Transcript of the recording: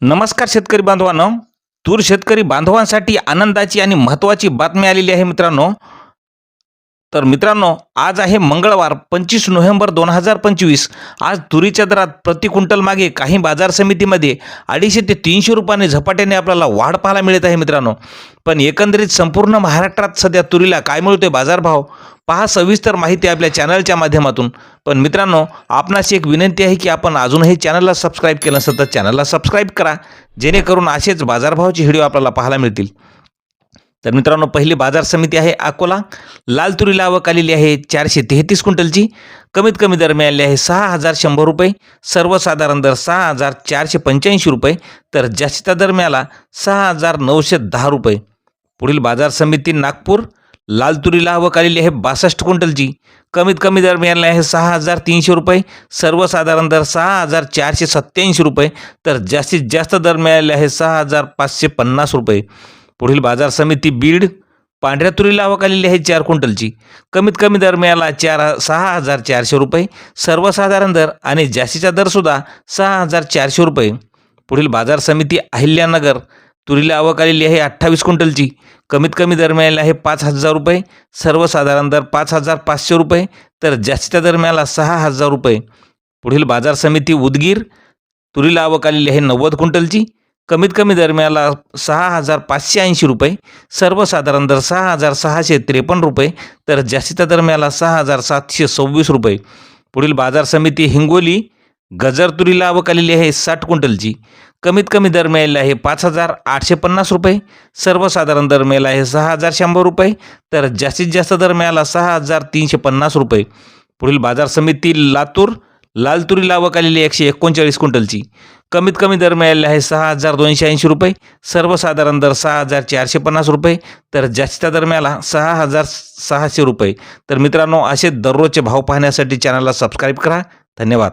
नमस्कार शेतकरी बांधवांनो. तूर शेतकरी बांधवांसाठी आनंदाची आणि महत्त्वाची बातमी आलेली आहे मित्रांनो. तर मित्रांनो आज आहे मंगळवार पंचवीस नोव्हेंबर दोन हजार पंचवीस. आज तुरीच्या दरात प्रति क्विंटल मागे काही बाजार समितीमध्ये अडीचशे ते तीनशे रुपयाने झपाट्याने आपल्याला वाढ पाहायला मिळत आहे मित्रांनो. पण एकंदरीत संपूर्ण महाराष्ट्रात सध्या तुरीला काय मिळतोय बाजारभाव पहा सविस्तर माहिती आपल्या चॅनलच्या माध्यमातून. पण मित्रांनो आपणास एक विनंती आहे की आपण अजूनही चॅनलला सबस्क्राईब केलं नसेल तर चॅनलला सबस्क्राईब करा जेणेकरून असेच बाजारभावाचे व्हिडिओ आपल्याला पाहायला मिळतील. तर मित्रांनो पहिली बाजार समिती आहे अकोला. लाल तुरीला आवक आलेली आहे चारशे तेहतीस क्विंटलची. कमीत कमी दर मिळाले आहे सहा हजार शंभर रुपये. सर्वसाधारण दर सहा हजार चारशे पंच्याऐंशी रुपये. तर जास्तीचा दर मिळाला सहा हजार नऊशे दहा रुपये. पुढील बाजार समिती नागपूर. लाल तुरीला आवक आलेली आहे बासष्ट क्विंटलची. कमीत कमी दर मिळाला आहे सहा हजार तीनशे रुपये. सर्वसाधारण दर सहा हजार चारशे सत्त्याऐंशी रुपये. तर जास्तीत जास्त दर मिळाले आहे सहा हजार पाचशे पन्नास रुपये. पुढील बाजार समिती बीड पांढऱ्या तुरीला आवक आलेली आहे चार क्विंटलची. कमीत कमी दर मिळाला चार सहा हजार चारशे रुपये. सर्वसाधारण दर आणि जास्तीचा दरसुद्धा सहा हजार चारशे रुपये. पुढील बाजार समिती अहिल्यानगर तुरीला आवक आलेली आहे अठ्ठावीस क्विंटलची. कमीत कमी दर मिळाला आहे पाच हजार रुपये. सर्वसाधारण दर पाच हजार पाचशे रुपये. तर जास्तीचा दर मिळाला सहा हजार रुपये. पुढील बाजार समिती उदगीर तुरीला आवक आलेली आहे नव्वद क्विंटलची. कमीत कमी दरम्याला सहा हजार पाचशे ऐंशी रुपये सर्वसाधारण दर सहा हजार सहाशे त्रेपन्न रुपये तर जास्तीचा दरम्याला सहा हजार सातशे सव्वीस रुपये. पुढील बाजार समिती हिंगोली गजर तुरीला आवक आलेली आहे साठ क्विंटलची. कमीत कमी दर मिळालेला आहे पाच हजार आठशे पन्नास रुपये सर्वसाधारण दर मिळाला आहे सहा हजार शंभर रुपये तर जास्तीत जास्त दर मिळाला सहा हजार तीनशे पन्नास रुपये. पुढील बाजार समिती लातूर लाल तुरी लावक आलेली एकशे एकोणचाळीस क्विंटलची. कमीत कमी दर मिळालेला आहे सहा हजार दोनशे ऐंशी रुपये. सर्वसाधारण दर सहा हजार चारशे पन्नास रुपये. तर जास्त दर मिळाला सहा हजार सहाशे रुपये. तर मित्रांनो असे दररोजचे भाव पाहण्यासाठी चॅनलला सबस्क्राईब करा. धन्यवाद.